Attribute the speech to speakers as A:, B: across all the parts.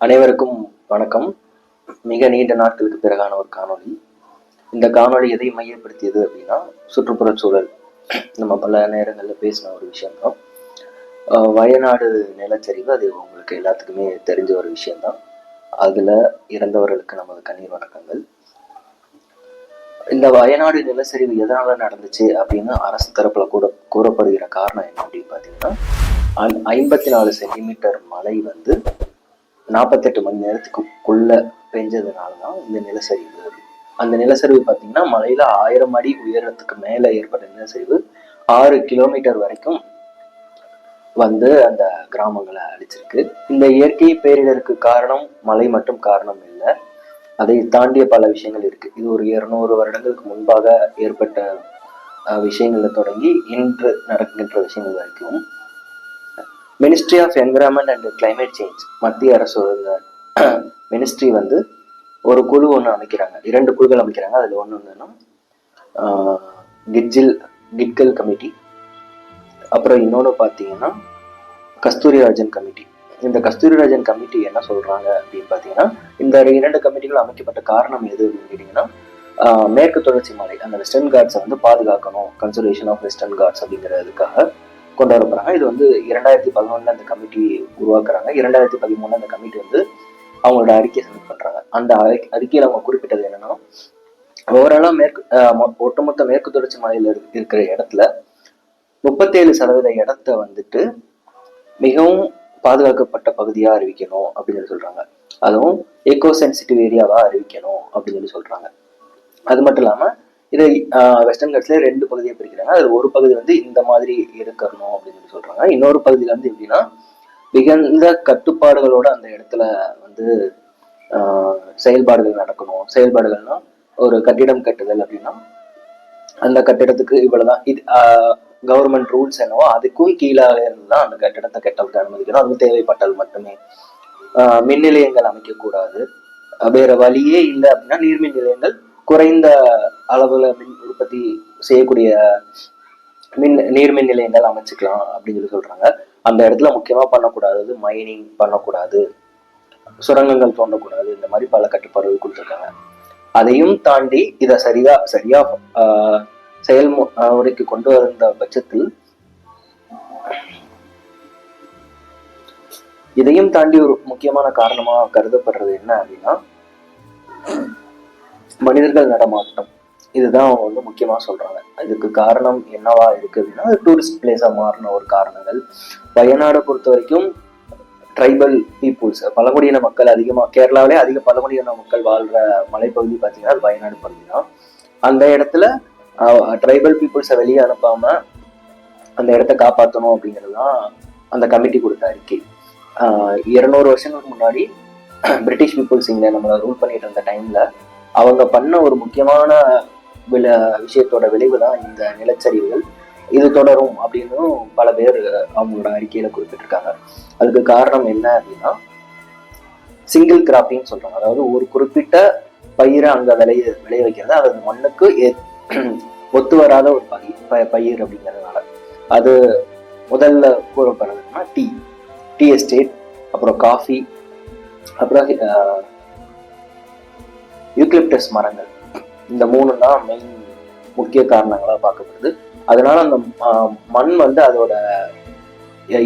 A: அனைவருக்கும் வணக்கம். மிக நீண்ட நாட்களுக்கு பிறகான ஒரு காணொளி. இந்த காணொளி எதை மையப்படுத்தியது அப்படின்னா சுற்றுப்புற சூழல். நம்ம பல நேரங்களில் பேசின ஒரு விஷயம்தான். வயநாடு நிலச்சரிவு அது உங்களுக்கு எல்லாத்துக்குமே தெரிஞ்ச ஒரு விஷயம்தான். அதுல இறந்தவர்களுக்கு நமது கண்ணீர் வணக்கங்கள். இந்த வயநாடு நிலச்சரிவு எதனால நடந்துச்சு அப்படின்னு அரசு தரப்புல கூட கூறப்படுகிற காரணம் என்ன அப்படின்னு பார்த்தீங்கன்னா ஐம்பத்தி நாலு சென்டிமீட்டர் மழை வந்து நாற்பத்தெட்டு மணி நேரத்துக்குள்ள பெஞ்சதுனால தான் இந்த நிலச்சரிவு அந்த நிலச்சரிவு பார்த்தீங்கன்னா மலையில் ஆயிரம் அடி உயரத்துக்கு மேலே ஏற்பட்ட நிலச்சரிவு ஆறு கிலோமீட்டர் வரைக்கும் வந்து அந்த கிராமங்களை அழிச்சிருக்கு. இந்த இயற்கை பேரிடருக்கு காரணம் மழை மட்டும் காரணம் இல்லை. அதை தாண்டிய பல விஷயங்கள் இருக்கு. இது ஒரு இருநூறு வருடங்களுக்கு முன்பாக ஏற்பட்ட விஷயங்களை விஷயங்கள்ல தொடங்கி இன்று நடக்கின்ற விஷயங்கள் வரைக்கும் ministry of environment and climate change மத்திய அரசோட மினிஸ்ட்ரி வந்து ஒரு குழு ஒன்று அமைக்கிறாங்க. இரண்டு குழுக்கள் அமைக்கிறாங்க. அதில் ஒன்று என்னன்னா கிட்ஜில் கிட்கல் கமிட்டி அப்புறம் இன்னொன்று பார்த்தீங்கன்னா கஸ்தூரிராஜன் கமிட்டி இந்த கஸ்தூரிராஜன் கமிட்டி என்ன சொல்கிறாங்க அப்படின்னு பார்த்தீங்கன்னா இந்த இரண்டு கமிட்டிகள் அமைக்கப்பட்ட காரணம் எது அப்படின்னு கேட்டிங்கன்னா மேற்கு தொடர்ச்சி மலை அந்த வெஸ்டர்ன் காட்ஸை வந்து பாதுகாக்கணும். கன்சர்வேஷன் ஆஃப் வெஸ்டர்ன் காட்ஸ் அப்படிங்கிறதுக்காக கொண்டு வர இது வந்து இரண்டாயிரத்தி பதினொன்றில் அந்த கமிட்டி உருவாக்குறாங்க. இரண்டாயிரத்தி பதிமூணுல அந்த கமிட்டி வந்து அவங்களோட அறிக்கையை சப்மிட் பண்ணுறாங்க அந்த அறிக்கை- அவங்க குறிப்பிட்டது என்னன்னா ஓவராலா மேற்கு ஒட்டுமொத்த மேற்கு தொடர்ச்சி மலையில் இருக்கிற இடத்துல முப்பத்தேழு சதவீத இடத்த வந்துட்டு மிகவும் பாதுகாக்கப்பட்ட பகுதியாக அறிவிக்கணும் அப்படின்னு சொல்லி சொல்கிறாங்க அதுவும் எக்கோ சென்சிட்டிவ் ஏரியாவாக அறிவிக்கணும் அப்படின்னு சொல்லி சொல்கிறாங்க அது மட்டும் இல்லாமல் இதை வெஸ்டர்ன் கட்ஸ்ல ரெண்டு பகுதியை பிரிக்கிறாங்க. அதில் ஒரு பகுதி வந்து இந்த மாதிரி இருக்கணும் அப்படின்னு சொல்லி சொல்றாங்க. இன்னொரு பகுதியில வந்து எப்படின்னா மிகுந்த கட்டுப்பாடுகளோட அந்த இடத்துல வந்து செயல்பாடுகள் நடக்கணும். செயல்பாடுகள்னா ஒரு கட்டிடம் கட்டுதல் அப்படின்னா அந்த கட்டிடத்துக்கு இவ்வளவுதான். இது கவர்மெண்ட் ரூல்ஸ் என்னவோ அதுக்கும் கீழாக இருந்து தான் அந்த கட்டிடத்தை கட்டலுக்கு அனுமதிக்கணும். அது தேவைப்பட்டால் மட்டுமே. மின் நிலையங்கள் அமைக்கக்கூடாது. வேற வழியே இல்லை அப்படின்னா நீர்மின் நிலையங்கள் குறைந்த அளவுல மின் உற்பத்தி செய்யக்கூடிய மின் நீர்மின் நிலையங்கள் அமைச்சுக்கலாம் அப்படின்னு சொல்லி சொல்றாங்க. அந்த இடத்துல முக்கியமா பண்ணக்கூடாது மைனிங் பண்ணக்கூடாது சுரங்கங்கள் தோண்டக்கூடாது இந்த மாதிரி பல கட்டுப்பாடுகள் கொடுத்துருக்காங்க. அதையும் தாண்டி இதை சரியா சரியா ஆஹ் முறைக்கு கொண்டு வந்த பட்சத்தில் இதையும் தாண்டி ஒரு முக்கியமான காரணமா கருதப்படுறது என்ன அப்படின்னா மனிதர்கள் நடமாட்டம். இதுதான் அவங்க வந்து முக்கியமாக சொல்கிறாங்க இதுக்கு காரணம் என்னவா இருக்குது அப்படின்னா டூரிஸ்ட் பிளேஸாக மாறின ஒரு காரணங்கள். வயநாடை பொறுத்த வரைக்கும் ட்ரைபல் பீப்புள்ஸ் பழங்குடியின மக்கள் அதிகமாக கேரளாவிலே அதிக பழங்குடியின மக்கள் வாழ்கிற மலைப்பகுதி பார்த்தீங்கன்னா அது வயநாடு பகுதி தான் அந்த இடத்துல ட்ரைபல் பீப்புள்ஸை வெளியே அனுப்பாமல் அந்த இடத்த காப்பாற்றணும் அப்படிங்கிறது தான் அந்த கமிட்டி கொடுத்த அறிக்கை. இருநூறு வருஷங்களுக்கு முன்னாடி பிரிட்டிஷ் பீப்புள்ஸ் இங்கே நம்மளை ரூல் பண்ணிட்டு இருந்த டைமில் அவங்க பண்ண ஒரு முக்கியமான வில விஷயத்தோட விளைவு தான் இந்த நிலச்சரிவுகள். இது தொடரும் அப்படின்னு பல பேர் அவங்களோட அறிக்கையில குறிப்பிட்டிருக்காங்க. அதுக்கு காரணம் என்ன அப்படின்னா சிங்கிள் கிராப்பிங் சொல்றாங்க. அதாவது ஒரு குறிப்பிட்ட பயிரை அங்க விளைய விளைய வைக்கிறது அது மண்ணுக்கு ஏ- ஒத்து வராத ஒரு பயிர் ப- பயிர் அப்படிங்கிறதுனால. அது முதல்ல கூறப்படுறதுன்னா டீ டீ எஸ்டேட் அப்புறம் காஃபி அப்புறம் யூக்லிப்டஸ் மரங்கள். இந்த மூணு தான் மெயின் முக்கிய காரணங்களாக பார்க்கப்படுது. அதனால அந்த மண் வந்து அதோட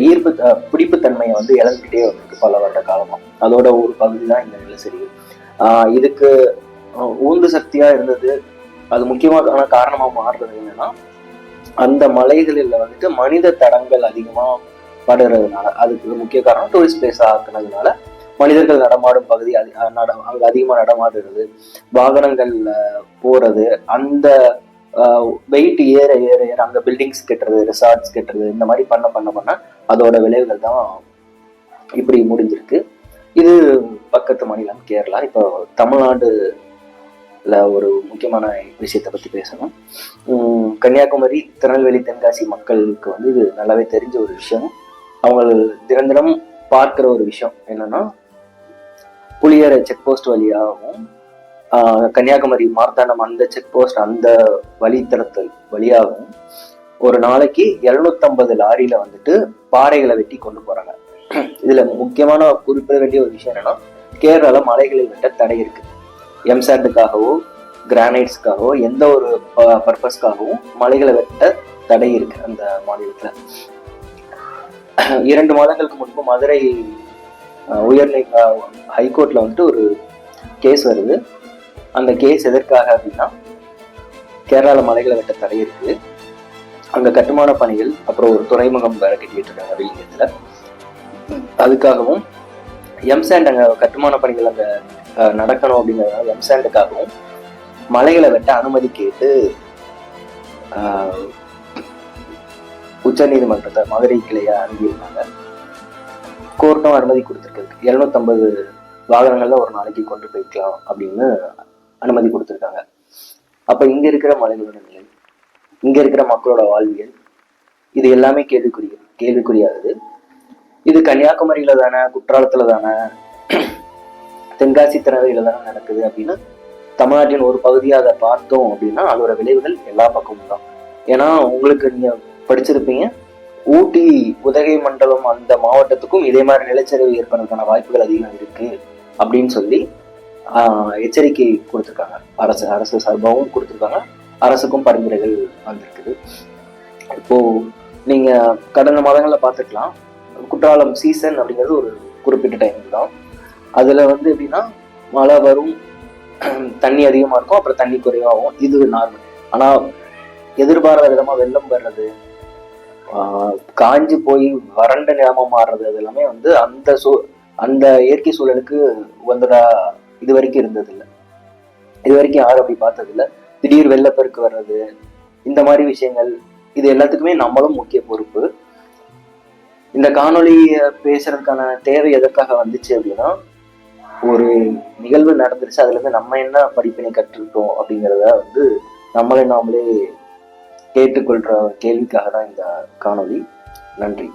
A: ஈர்ப்பு பிடிப்புத்தன்மையை வந்து இழந்துகிட்டே வந்திருக்கு பல வருட காலமாக அதோட ஒரு பகுதி தான் இந்த நிலச்சரிவு. ஆஹ், இதுக்கு ஊந்து சக்தியாக இருந்தது. அது முக்கியமான காரணமாக மாறுறது என்னன்னா அந்த மலைகளில் வந்துட்டு மனித தடங்கள் அதிகமாக படுறதுனால அதுக்கு முக்கிய காரணம் டூரிஸ்ட் பிளேஸ் ஆக்குனதுனால மனிதர்கள் நடமாடும் பகுதி அதி- நட அங்க அதிகமா நடமாடுறது வாகனங்கள் போகிறது போறது அந்த வெயிட் ஏற ஏற ஏற அங்க பில்டிங்ஸ் கட்டுறது ரிசார்ட்ஸ் கட்டுறது இந்த மாதிரி பண்ண பண்ண பண்ண அதோட விளைவுகள் தான் இப்படி முடிஞ்சிருக்கு. இது பக்கத்து மாநிலம் கேரளா. இப்போ தமிழ்நாடுல ஒரு முக்கியமான விஷயத்தை பத்தி பேசணும். கன்னியாகுமரி திருநெல்வேலி தென்காசி மக்களுக்கு வந்து இது நல்லாவே தெரிஞ்ச ஒரு விஷயம். அவங்க தினம் தினம் பார்க்கிற ஒரு விஷயம் என்னன்னா புளியரை செக் போஸ்ட் வழியாகவும் கன்னியாகுமரி மார்த்தாண்டம் அந்த செக் போஸ்ட் அந்த வழித்தடத்தில் வழியாகவும் ஒரு நாளைக்கு 750 லாரியில வந்துட்டு பாறைகளை வெட்டி கொண்டு போறாங்க. இதுல முக்கியமான குறிப்பிட வேண்டிய ஒரு விஷயம் என்னன்னா கேரளால மலைகளை வெட்ட தடை இருக்கு. எம்சாண்டுக்காகவோ கிரானைட்ஸ்க்காகவோ எந்த ஒரு பர்பஸ்க்காகவும் மலைகளை வெட்ட தடை இருக்கு அந்த மாநிலத்துல. இரண்டு மாதங்களுக்கு முன்பு மதுரை உயர்நிலை ஹைகோர்ட்டில் வந்துட்டு ஒரு கேஸ் வருது. அந்த கேஸ் எதற்காக அப்படின்னா கேரளாவில் மலைகளை வெட்ட தடை இருக்குது அங்கே கட்டுமான பணிகள் அப்புறம் ஒரு துறைமுகம் வேற கட்டிட்டு இருக்காங்க வெளியிடத்துல. அதுக்காகவும் எம்சாண்ட் அங்கே கட்டுமான பணிகள் அங்கே நடக்கணும் அப்படிங்கிறதுனால எம்சாண்டுக்காகவும் மலைகளை வெட்ட அனுமதி கேட்டு உச்ச நீதிமன்றத்தை மதுரை கிளைய அணுகியிருந்தாங்க கோர்ட்டும் அனுமதி கொடுத்துருக்கு இரநூத்தம்பது வாகனங்கள்ல ஒரு நாளைக்கு கொண்டு போய்க்கலாம் அப்படின்னு அனுமதி கொடுத்துருக்காங்க. அப்போ இங்க இருக்கிற மலைகளோட நிலை இங்க இருக்கிற மக்களோட வாழ்வியல் இது எல்லாமே கேள்விக்குரிய கேள்விக்குறியாகுது. இது கன்னியாகுமரியில தானே குற்றாலத்துல தானே தென்காசி திறவையில தானே நடக்குது அப்படின்னா தமிழ்நாட்டின் ஒரு பகுதியை அதை பார்த்தோம் அப்படின்னா அதோட விளைவுகள் எல்லா பக்கமும் தான். ஏன்னா உங்களுக்கு நீங்க படிச்சிருப்பீங்க ஊட்டி உதகை மண்டலம் அந்த மாவட்டத்துக்கும் இதே மாதிரி நிலச்சரிவு ஏற்படுறதுக்கான வாய்ப்புகள் அதிகம் இருக்கு அப்படின்னு சொல்லி எச்சரிக்கை கொடுத்துருக்காங்க. அரசு அரசு சார்பாகவும் கொடுத்துருக்காங்க. அரசுக்கும் பரிந்துரைகள் வந்திருக்குது. இப்போ நீங்க கடந்த மாதங்களில் பார்த்துக்கலாம். குற்றாலம் சீசன் அப்படிங்கிறது ஒரு குறிப்பிட்ட டைம் தான். அதுல வந்து எப்படின்னா மழை வரும் தண்ணி அதிகமாக இருக்கும் அப்புறம் தண்ணி குறைவாகும். இது நார்மல் ஆனால் எதிர்பாராத விதமாக வெள்ளம் வர்றது காஞ்சு போய் வறண்ட நிலமா மாறுறது அது எல்லாமே வந்து அந்த சூ அந்த இயற்கை சூழலுக்கு உகந்ததா இது வரைக்கும் இருந்தது இல்லை இது வரைக்கும் யாரும் அப்படி பார்த்ததில்ல. திடீர் வெள்ளப்பெருக்கு வர்றது இந்த மாதிரி விஷயங்கள் இது எல்லாத்துக்குமே நம்மளும் முக்கிய பொறுப்பு. இந்த காணொளி பேசுறதுக்கான தேவை எதற்காக வந்துச்சு அப்படின்னா ஒரு நிகழ்வு நடந்துருச்சு அதுல இருந்து நம்ம என்ன படிப்பினை கற்றுக்கிட்டோம் அப்படிங்கிறத வந்து நம்மளை நாமளே கேட்டுக்கொள்கிற கேள்விக்காக தான் இந்த காணொளி. நன்றி.